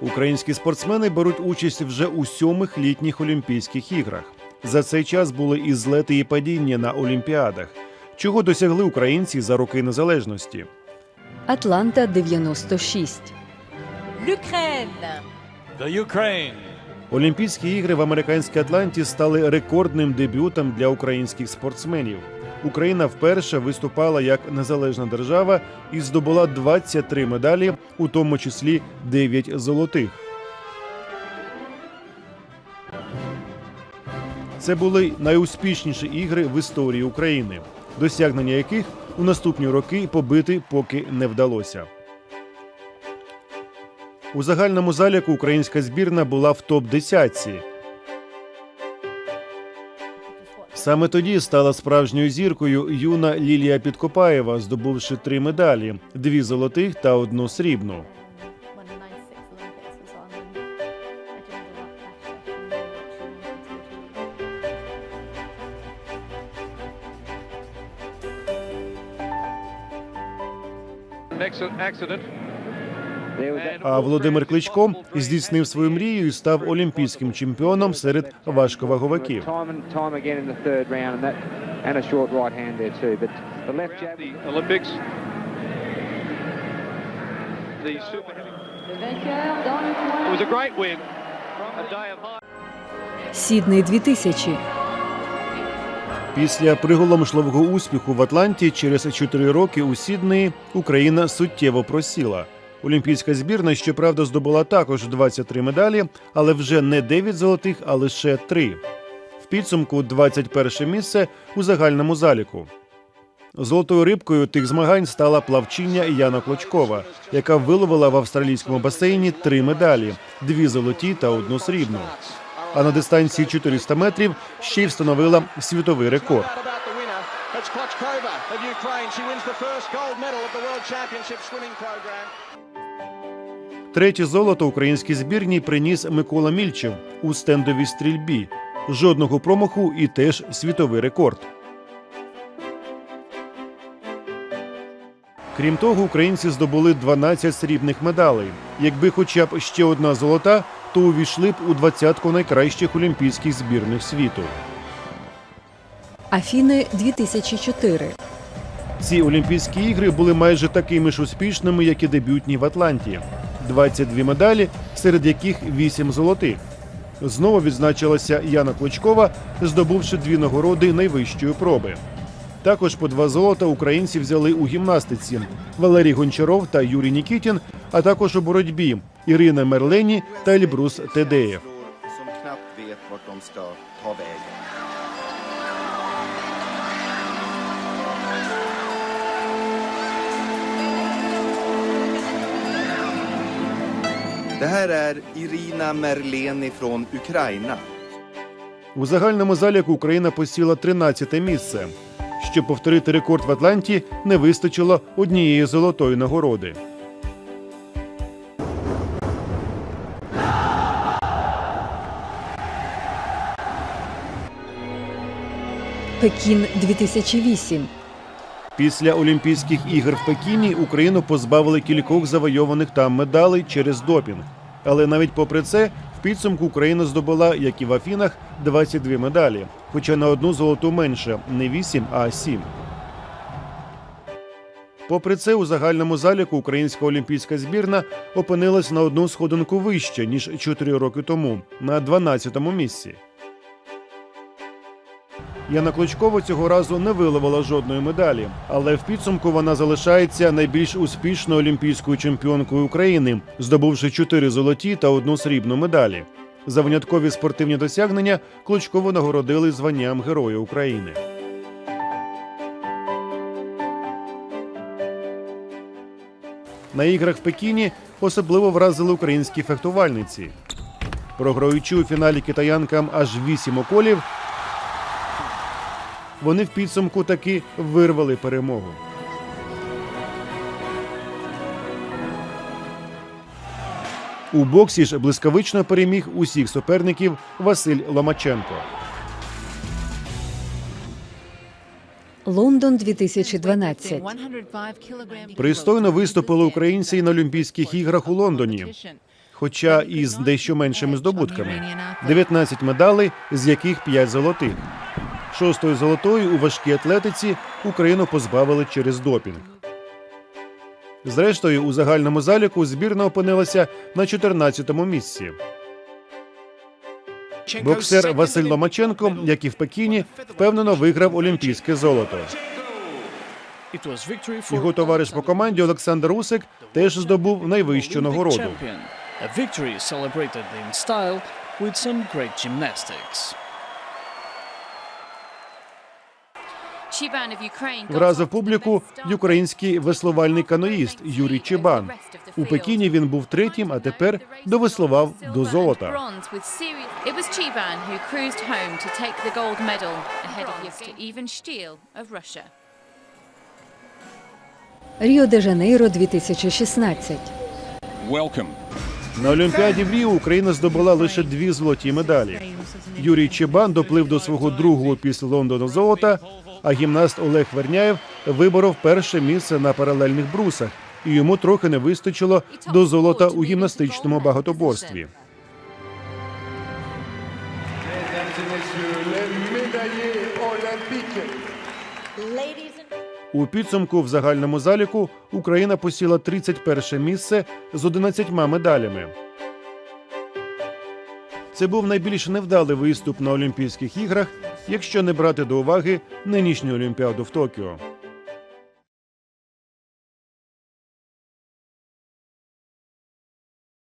Українські спортсмени беруть участь вже у сьомих літніх Олімпійських іграх. За цей час були і злети, і падіння на Олімпіадах. Чого досягли українці за роки незалежності? Атланта 96. L'Ukraine. The Ukraine. Олімпійські ігри в американській Атланті стали рекордним дебютом для українських спортсменів. Україна вперше виступала як незалежна держава і здобула 23 медалі, у тому числі 9 золотих. Це були найуспішніші ігри в історії України, досягнення яких у наступні роки побити поки не вдалося. У загальному заліку українська збірна була в топ-10. Саме тоді стала справжньою зіркою юна Лілія Підкопаєва, здобувши три медалі: дві золотих та одну срібну. when the 96 Olympics was on and I did a lot better from the election Next accident. А Володимир Кличко здійснив свою мрію і став олімпійським чемпіоном серед важковаговиків. Сідней 2000. Після приголомшливого успіху в Атланті через 4 роки у Сіднеї Україна суттєво просіла. Олімпійська збірна, щоправда, здобула також 23 медалі, але вже не 9 золотих, а лише 3. В підсумку 21 місце у загальному заліку. Золотою рибкою тих змагань стала плавчиня Яна Клочкова, яка виловила в австралійському басейні три медалі: дві золоті та одну срібну. А на дистанції 400 метрів ще й встановила світовий рекорд. Of Ukraine. She wins the first gold medal of the World Championship swimming program. Третє золото українській збірній приніс Микола Мільчев у стендовій стрільбі. Жодного промаху і теж світовий рекорд. Крім того, українці здобули 12 срібних медалей. Якби хоча б ще одна золота, то увійшли б у двадцятку найкращих олімпійських збірних світу. Афіни 2004. Ці Олімпійські ігри були майже такими ж успішними, як і дебютні в Атланті. 22 медалі, серед яких 8 золотих. Знову відзначилася Яна Клочкова, здобувши дві нагороди найвищої проби. Також по два золота українці взяли у гімнастиці Валерій Гончаров та Юрій Нікітін, а також у боротьбі Ірина Мерлені та Ельбрус Тедеєв. Det här är Irina Merleni från Ukraina. У загальному заліку Україна посіла 13 місце. Щоб повторити рекорд в Атланті, не вистачило однієї золотої нагороди. Пекін 2008. Після Олімпійських ігор в Пекіні Україну позбавили кількох завойованих там медалей через допінг. Але навіть попри це, в підсумку Україна здобула, як і в Афінах, 22 медалі, хоча на одну золоту менше не 8, а 7. Попри це, у загальному заліку українська олімпійська збірна опинилась на одну сходинку вище ніж 4 роки тому, на 12-му місці. Яна Клочкова цього разу не виловила жодної медалі, але в підсумку вона залишається найбільш успішною олімпійською чемпіонкою України, здобувши чотири золоті та одну срібну медалі. За виняткові спортивні досягнення Клочкову нагородили званням Героя України. На іграх в Пекіні особливо вразили українські фехтувальниці. Програючи у фіналі китаянкам аж вісім околів, вони в підсумку таки вирвали перемогу. У боксі ж блискавично переміг усіх суперників Василь Ломаченко. Лондон 2012. Пристойно виступили українці і на Олімпійських іграх у Лондоні. хоча і з дещо меншими здобутками. 19 медалей, з яких 5 золотих. Шостої золотої у важкій атлетиці Україну позбавили через допінг. Зрештою, у загальному заліку збірна опинилася на 14-му місці. Боксер Василь Ломаченко, як і в Пекіні, впевнено виграв олімпійське золото. Його товариш по команді Олександр Усик теж здобув найвищу нагороду. Вразив публіку й український веслувальний каноїст Юрій Чебан. У Пекіні він був третім, а тепер довеслував до золота. Ріо де Жанейро 2016. На Олімпіаді в Ріо Україна здобула лише дві золоті медалі. Юрій Чебан доплив до свого другого після Лондона золота, а гімнаст Олег Верняєв виборов перше місце на паралельних брусах, і йому трохи не вистачило до золота у гімнастичному багатоборстві. У підсумку в загальному заліку Україна посіла 31 місце з 11 медалями. Це був найбільш невдалий виступ на Олімпійських іграх, якщо не брати до уваги нинішню Олімпіаду в Токіо.